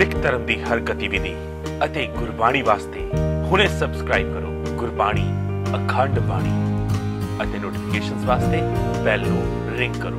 ਸਿੱਖ ਧਰਮ ਦੀ ਹਰ ਗਤੀਵਿਧੀ ਅਤੇ ਗੁਰਬਾਣੀ ਵਾਸਤੇ ਹੁਣੇ ਸਬਸਕ੍ਰਾਈਬ ਕਰੋ ਗੁਰਬਾਣੀ, ਅਖੰਡ ਬਾਣੀ ਅਤੇ ਨੋਟੀਫਿਕੇਸ਼ਨਸ ਵਾਸਤੇ ਬੈਲ ਨੂੰ ਰਿੰਗ ਕਰੋ।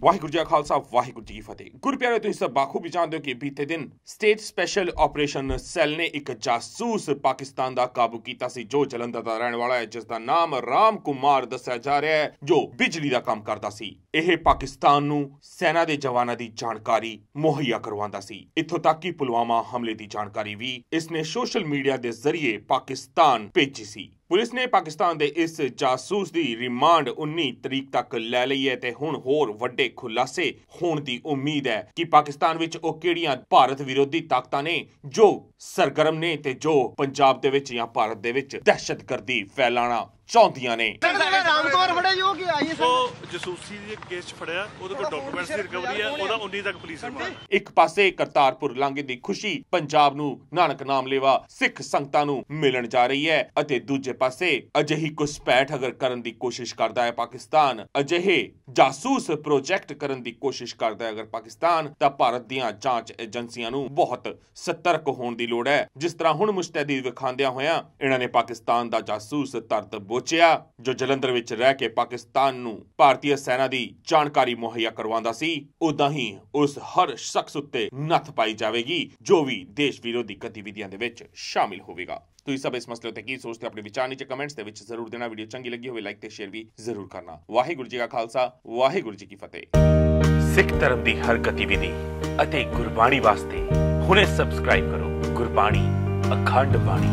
ਵਾਹਿਗੁਰੂ ਜੀ ਖਾਲਸਾ, ਵਾਹਿਗੁਰੂ ਜੀ ਫਤਿਹ। ਗੁਰਪਿਆਰੇ ਤੁਸੀਂ ਸਭ ਬਾਖੂਬੀ ਜਾਣਦੇ ਹੋ ਕਿ ਬੀਤੇ ਦਿਨ ਸਟੇਟ ਸਪੈਸ਼ਲ ਆਪਰੇਸ਼ਨ ਸੈੱਲ ਨੇ ਇੱਕ ਜਾਸੂਸ ਪਾਕਿਸਤਾਨ ਦਾ ਕਾਬੂ ਕੀਤਾ ਸੀ, ਜੋ ਜਲੰਧਰ ਦਾ ਰਹਿਣ ਵਾਲਾ ਹੈ ਜਿਸ ਦਾ ਨਾਮ ਰਾਮ ਕੁਮਾਰ ਦੱਸਿਆ ਜਾ ਰਿਹਾ ਹੈ, ਜੋ ਬਿਜਲੀ ਦਾ ਕੰਮ ਕਰਦਾ ਸੀ। ਇਹ ਪਾਕਿਸਤਾਨ ਨੂੰ ਸੈਨਾ ਦੇ ਜਵਾਨਾਂ ਦੀ ਜਾਣਕਾਰੀ ਮੁਹੱਈਆ ਕਰਵਾਉਂਦਾ ਸੀ। ਇੱਥੋਂ ਤੱਕ ਕਿ ਪੁਲਵਾਮਾ ਹਮਲੇ ਦੀ ਜਾਣਕਾਰੀ ਵੀ ਇਸਨੇ ਸੋਸ਼ਲ ਮੀਡੀਆ ਦੇ ਜ਼ਰੀਏ ਪਾਕਿਸਤਾਨ ਭੇਜੀ ਸੀ। ਪੁਲਿਸ ਨੇ ਪਾਕਿਸਤਾਨ ਦੇ ਇਸ ਜਾਸੂਸ ਦੀ ਰਿਮਾਂਡ 19 ਤਰੀਕ ਤੱਕ ਲੈ ਲਈ ਹੈ ਤੇ ਹੁਣ ਹੋਰ ਵੱਡੇ ਖੁਲਾਸੇ ਹੋਣ ਦੀ ਉਮੀਦ ਹੈ ਕਿ ਪਾਕਿਸਤਾਨ ਵਿੱਚ ਉਹ ਕਿਹੜੀਆਂ ਭਾਰਤ ਵਿਰੋਧੀ ਤਾਕਤਾਂ ਨੇ ਜੋ ਸਰਗਰਮ ਨੇ ਤੇ ਜੋ ਪੰਜਾਬ ਦੇ ਵਿੱਚ ਜਾਂ ਭਾਰਤ ਦੇ ਵਿੱਚ ਦਹਿਸ਼ਤਗਰਦੀ ਫੈਲਾਣਾ ਚਾਹੁੰਦੀਆਂ ਨੇ। ਰਾਮ ਕੁਮਾਰ ਫੜਿਆ ਜੋ ਕਿ ਆਈ ਸਰ ਉਹ ਜਸੂਸੀ ਦੇ ਕੇਸ 'ਚ ਫੜਿਆ ਉਹਦੇ ਕੋਲ ਡਾਕੂਮੈਂਟਸ ਦੀ ਰਿਕਵਰੀ ਹੈ ਉਹਦਾ 19 ਤੱਕ ਪੁਲਿਸ ਰਿਮਾਂਡ। ਇੱਕ ਪਾਸੇ ਕਰਤਾਰਪੁਰ ਲਾਂਘੇ ਦੀ ਖੁਸ਼ੀ ਪੰਜਾਬ ਨੂੰ ਨਾਨਕ ਨਾਮ ਲੈਵਾ ਸਿੱਖ ਸੰਗਤਾਂ ਨੂੰ ਮਿਲਣ ਜਾ ਰਹੀ ਹੈ ਅਤੇ ਦੂਜੇ ਪਾਸੇ ਅਜਿਹੀ ਘੁਸਪੈਠ ਅਗਰ ਕਰਨ ਦੀ ਕੋਸ਼ਿਸ਼ ਕਰਦਾ ਹੈ ਪਾਕਿਸਤਾਨ ਅਜਿਹੇ ਜਾਸੂਸ ਪ੍ਰੋਜੈਕਟ ਕਰਨ ਦੀ ਕੋਸ਼ਿਸ਼ ਕਰਦਾ ਹੈ ਅਗਰ ਪਾਕਿਸਤਾਨ ਤਾਂ ਭਾਰਤ ਦੀਆਂ ਜਾਂਚ ਏਜੰਸੀਆਂ ਨੂੰ ਬਹੁਤ ਸਤਰਕ ਹੋਣ ਦੀ ਲੋੜ ਹੈ। ਜਿਸ ਤਰ੍ਹਾਂ ਹੁਣ ਮੁਸਤੈਦੀ ਵਿਖਾਉਂਦਿਆਂ ਹੋਇਆਂ ਇਹਨਾਂ ਨੇ ਪਾਕਿਸਤਾਨ ਦਾ ਜਾਸੂਸ ਤਰਤ ਬੋਚਿਆ ਜੋ ਜਲੰਧਰ ਵਿੱਚ ਰਹਿ ਕੇ ਪਾਕਿਸਤਾਨ ਨੂੰ ਭਾਰਤੀ ਸੈਨਾ ਦੀ ਜਾਣਕਾਰੀ ਮੁਹੱਈਆ ਕਰਵਾਉਂਦਾ ਸੀ ਉਦਾਂ ਹੀ ਉਸ ਹਰ ਸ਼ਖਸ ਉੱਤੇ ਨੱਥ ਪਾਈ ਜਾਵੇਗੀ, ਜੋ ਵੀ ਦੇਸ਼ ਵਿਰੋਧੀ ਗਤੀਵਿਧੀਆਂ ਦੇ ਵਿੱਚ ਸ਼ਾਮਿਲ ਹੋਵੇਗਾ। ਤੁਸੀਂ ਸਭ ਇਸ ਮਸਲੇ ਉੱਤੇ ਕੀ ਸੋਚਦੇ ਆਪਣੇ ਵਿਚਾਰ ਨੀਚੇ ਕਮੈਂਟਸ ਦੇ ਵਿੱਚ ਜ਼ਰੂਰ ਦੇਣਾ ਵੀਡੀਓ ਚੰਗੀ ਲੱਗੀ ਹੋਵੇ ਲਾਈਕ ਤੇ ਸ਼ੇਅਰ ਵੀ ਜ਼ਰੂਰ ਕਰਨਾ। ਵਾਹਿਗੁਰੂ ਜੀ ਕਾ ਖਾਲਸਾ, ਵਾਹਿਗੁਰੂ ਜੀ ਕੀ ਫਤਿਹ। ਸਿੱਖ ਧਰਮ ਦੀ ਹਰ ਗਤੀਵਿਧੀ ਅਤੇ ਗੁਰਬਾਣੀ ਵਾਸਤੇ ਹੁਣੇ ਸਬਸਕ੍ਰਾਈਬ ਕਰੋ, ਗੁਰਬਾਣੀ, ਅਖੰਡ ਬਾਣੀ।